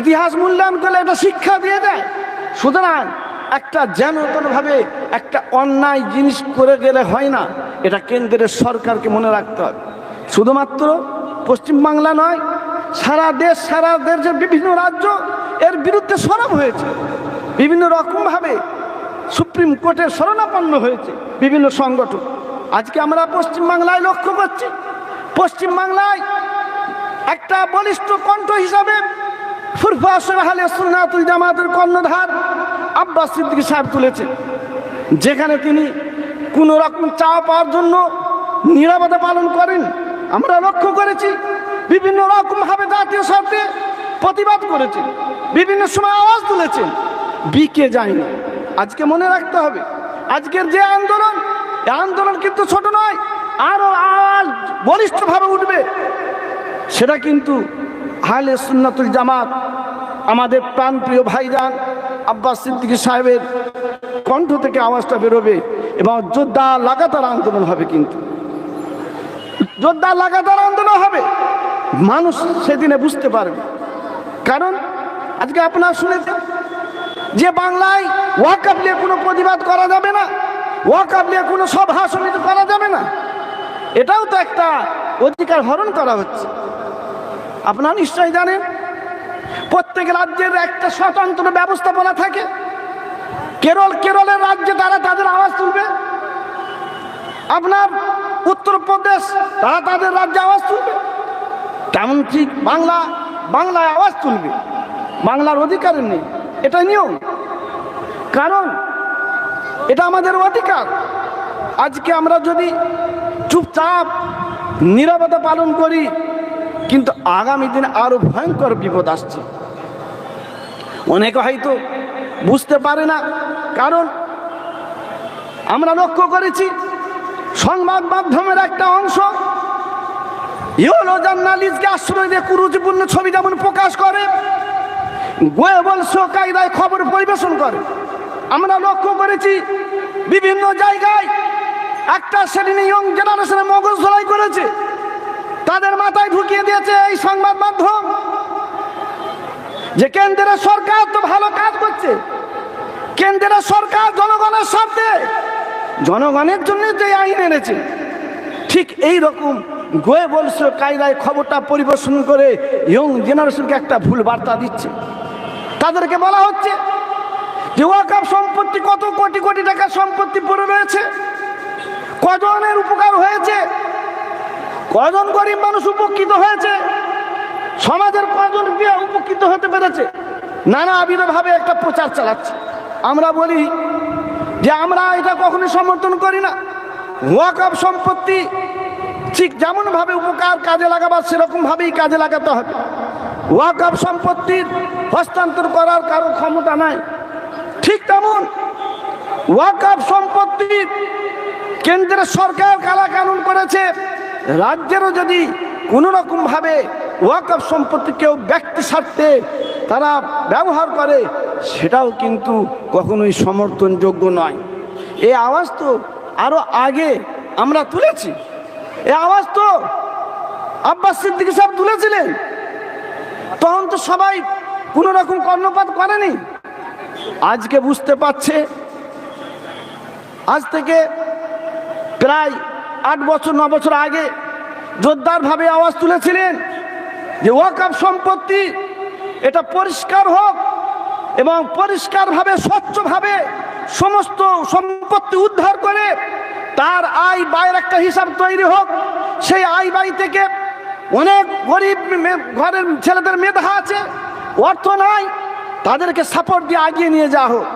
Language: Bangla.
ইতিহাস মূল্যায়ন করলে এটা শিক্ষা দিয়ে দেয়। সুতরাং একটা যেন ভাবে একটা অন্যায় জিনিস করে গেলে হয় না, এটা কেন্দ্রের সরকারকে মনে রাখতে হবে। শুধুমাত্র পশ্চিমবাংলা নয়, সারা দেশ, সারা দেশের বিভিন্ন রাজ্য এর বিরুদ্ধে সরব হয়েছে। বিভিন্ন রকমভাবে সুপ্রিম কোর্টের শরণাপন্ন হয়েছে বিভিন্ন সংগঠন। আজকে আমরা পশ্চিমবাংলায় লক্ষ্য করছি পশ্চিমবাংলায় একটা বলিষ্ঠ কণ্ঠ হিসাবে কর্ণধার আব্বাস সিদ্দিক সাহেব তুলেছে যেখানে তিনি কোনো রকম চাওয়া পাওয়ার জন্য নিরাপদে পালন করেন। আমরা লক্ষ্য করেছি, বিভিন্ন রকমভাবে জাতীয় স্বার্থে প্রতিবাদ করেছেন, বিভিন্ন সময় আওয়াজ তুলেছেন। বিকে যায়নি। আজকে মনে রাখতে হবে, আজকের যে আন্দোলন আন্দোলন কিন্তু ছোট নয়, আরও আওয়াজ বলিষ্ঠভাবে উঠবে। সেটা কিন্তু হালে সুন্নাতুল জামাত, আমাদের প্রাণপ্রিয় ভাইজান আব্বাস সিদ্দিকী সাহেবের কণ্ঠ থেকে আওয়াজটা বেরোবে এবং যোদ্ধা লাগাতার আন্দোলন হবে কিন্তু। যোদ্ধা লাগাতার আন্দোলন হবে, মানুষ সেদিনে বুঝতে পারবে। কারণ আজকে আপনারা শুনেছেন যে বাংলায় ওয়াকাপ নিয়ে কোনো প্রতিবাদ করা যাবে না ওয়াকাপ নিয়ে কোনো সভা সমিতি করা যাবে না। এটাও তো একটা অধিকার হরণ করা হচ্ছে। আপনারা নিশ্চয়ই জানেন, প্রত্যেক রাজ্যের একটা স্বতন্ত্র ব্যবস্থাপনা থাকে। কেরল, কেরলের রাজ্যে তারা তাদের আওয়াজ তুলবে। আপনার উত্তরপ্রদেশ, তারা তাদের রাজ্যে আওয়াজ তুলবে। তেমন ঠিক বাংলা, বাংলায় আওয়াজ তুলবে? বাংলার অধিকার নেই। এটা নিয়ম। কারণ এটা আমাদের অধিকার। আজকে আমরা যদি চুপচাপ নিরাপত্তা পালন করি কিন্তু আগামী দিনে আরও ভয়ঙ্কর বিপদ আসছে। অনেকে হয়তো বুঝতে পারে না, কারণ আমরা লক্ষ্য করেছি, সংবাদ মাধ্যমের একটা অংশ ইউলো জার্নালিস্টকে আশ্রয় দিয়ে কুরুচিপূর্ণ ছবি যেমন প্রকাশ করে, গোয়েবল কায়দায় খবর পরিবেশন করে। আমরা লক্ষ্য করেছি, বিভিন্ন জায়গায় একটা শ্রেণি ইয়ং জেনারেশনে মগজ ধরাই করেছে। তাদের মাথায় ঢুকিয়ে দিয়েছে এই সংবাদ মাধ্যম যে কেন্দ্রের সরকার তো ভালো কাজ করছে। কেন্দ্রের সরকার জনগণের স্বার্থে, জনগণের জন্য যে আইন এনেছে। ঠিক এই রকম গোয়ে বলছে কায়দায় খবরটা পরিবেশন করে ইয়ং জেনারেশনকে একটা ভুল বার্তা দিচ্ছে। তাদেরকে বলা হচ্ছে যে ওয়াকাপ সম্পত্তি কত কোটি কোটি টাকার সম্পত্তি পড়ে রয়েছে, কজনের উপকার হয়েছে কজন গরিব মানুষ উপকৃত হয়েছে? সমাজের কজন দিয়ে উপকৃত হতে পেরেছে? নানা ভাবে একটা প্রচার চালাচ্ছে। আমরা বলি যে আমরা এটা কখনোই সমর্থন করি না। ওয়াকআপ সম্পত্তি ঠিক যেমন ভাবে উপকার কাজে লাগাবার সেরকম ভাবেই কাজে লাগাতে হবে। ওয়াকআপ সম্পত্তির হস্তান্তর করার কারও ক্ষমতা নাই। ঠিক তেমন ওয়াকআপ সম্পত্তির কেন্দ্রের সরকার কালা কানুন করেছে। রাজ্যেরও যদি কোনো রকম ভাবে ওয়াকফ সম্পত্তি কেউ ব্যক্তি স্বার্থে তারা ব্যবহার করে, সেটাও কিন্তু কখনোই সমর্থনযোগ্য নয়। এই আওয়াজ তো আরও আগে আমরা তুলেছি। এই আওয়াজ তো আব্বাস সিদ্দিক সাহেব তুলেছিলেন। তখন তো সবাই কোনো রকম কর্ণপাত করেনি। আজকে বুঝতে পারছে, আজ থেকে প্রায় আট বছর, ন বছর আগে জোরদারভাবে আওয়াজ তুলেছিলেন যে ওয়াকাপ সম্পত্তি, এটা পরিষ্কার হোক এবং পরিষ্কারভাবে স্বচ্ছভাবে সমস্ত সম্পত্তি উদ্ধার করে তার আয় ব্যয়ের একটা হিসাব তৈরি হোক। সেই আয় ব্যয় থেকে অনেক গরিব ঘরের ছেলেদের মেধা আছে, অর্থ নাই, তাদেরকে সাপোর্ট দিয়ে আগিয়ে নিয়ে যাওয়া হোক।